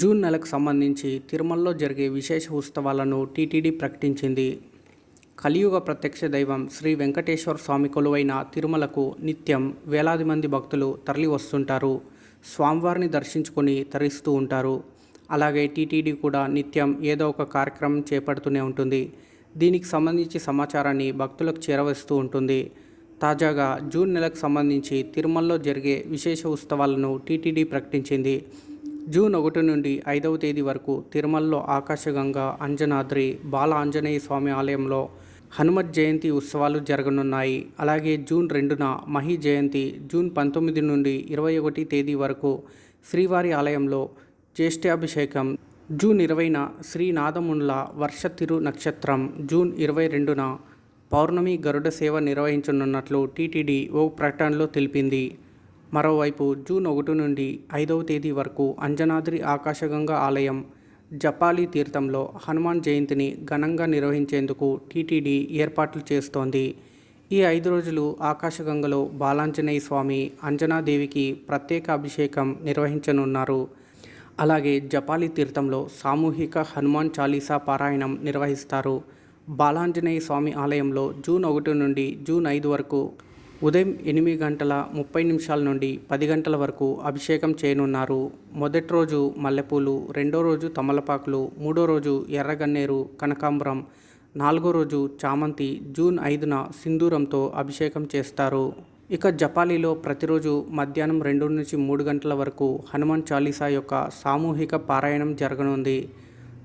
June నెలకు సంబంధించి తిరుమలలో జరిగే విశేష ఉత్సవాలను టీటీడీ ప్రకటించింది. కలియుగ ప్రత్యక్ష దైవం శ్రీ వెంకటేశ్వర స్వామి కొలువైన తిరుమలకు నిత్యం వేలాది మంది భక్తులు తరలి వస్తుంటారు. స్వామివారిని దర్శించుకొని తరిస్తూ ఉంటారు. అలాగే టీటీడీ కూడా నిత్యం ఏదో ఒక కార్యక్రమం చేపడుతూనే ఉంటుంది. దీనికి సంబంధించి సమాచారాన్ని భక్తులకు చేరవేస్తూ ఉంటుంది. తాజాగా జూన్ నెలకు సంబంధించి తిరుమలలో జరిగే విశేష ఉత్సవాలను టీటీడీ ప్రకటించింది. జూన్ ఒకటి నుండి ఐదవ తేదీ వరకు తిరుమలలో ఆకాశగంగా అంజనాద్రి బాల ఆంజనేయ స్వామి ఆలయంలో హనుమత్ జయంతి ఉత్సవాలు జరగనున్నాయి. అలాగే జూన్ రెండున మహి జయంతి జూన్ పంతొమ్మిది నుండి ఇరవై ఒకటి తేదీ వరకు శ్రీవారి ఆలయంలో జ్యేష్ఠాభిషేకం. జూన్ ఇరవైన శ్రీ నాదముండ్ల వర్ష తిరు నక్షత్రం. జూన్ ఇరవై రెండున పౌర్ణమి గరుడ సేవ నిర్వహించనున్నట్లు టీటీడీ ఓ ప్రకటనలో తెలిపింది. మరోవైపు జూన్ ఒకటి నుండి ఐదవ తేదీ వరకు అంజనాద్రి ఆకాశగంగా ఆలయం జపాలి తీర్థంలో హనుమాన్ జయంతిని ఘనంగా నిర్వహించేందుకు టీటీడీ ఏర్పాట్లు చేస్తోంది. ఈ ఐదు రోజులు ఆకాశగంగలో బాలాంజనేయ స్వామి అంజనాదేవికి ప్రత్యేక అభిషేకం నిర్వహించనున్నారు. అలాగే జపాలి తీర్థంలో సామూహిక హనుమాన్ చాలీసా పారాయణం నిర్వహిస్తారు. బాలాంజనేయ స్వామి ఆలయంలో జూన్ ఒకటి నుండి జూన్ ఐదు వరకు ఉదయం ఎనిమిది గంటల ముప్పై నిమిషాల నుండి పది గంటల వరకు అభిషేకం చేయనున్నారు. మొదటి రోజు మల్లెపూలు రెండో రోజు తమలపాకులు మూడో రోజు ఎర్రగన్నేరు కనకాంబరం నాలుగో రోజు చామంతి జూన్ ఐదున సింధూరంతో అభిషేకం చేస్తారు. ఇక జపాలీలో ప్రతిరోజు మధ్యాహ్నం రెండు నుంచి మూడు గంటల వరకు హనుమాన్ చాలీసా యొక్క సామూహిక పారాయణం జరగనుంది.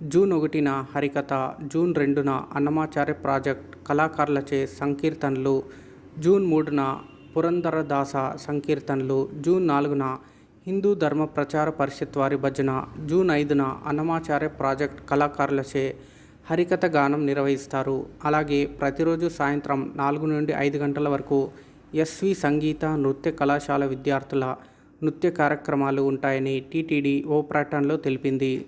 జూన్ ఒకటిన హరికథ జూన్ రెండున అన్నమాచార్య ప్రాజెక్ట్ కళాకారులచే సంకీర్తనలు జూన్ మూడున పురంధరదాస సంకీర్తనలు జూన్ నాలుగున హిందూ ధర్మ ప్రచార పరిషత్ వారి భజన జూన్ ఐదున అన్నమాచార్య ప్రాజెక్ట్ కళాకారులచే హరికథ గానం నిర్వహిస్తారు. అలాగే ప్రతిరోజు సాయంత్రం నాలుగు నుండి ఐదు గంటల వరకు ఎస్వి సంగీత నృత్య కళాశాల విద్యార్థుల నృత్య కార్యక్రమాలు ఉంటాయని టీటీడీ ఓ ప్రకటనలో తెలిపింది.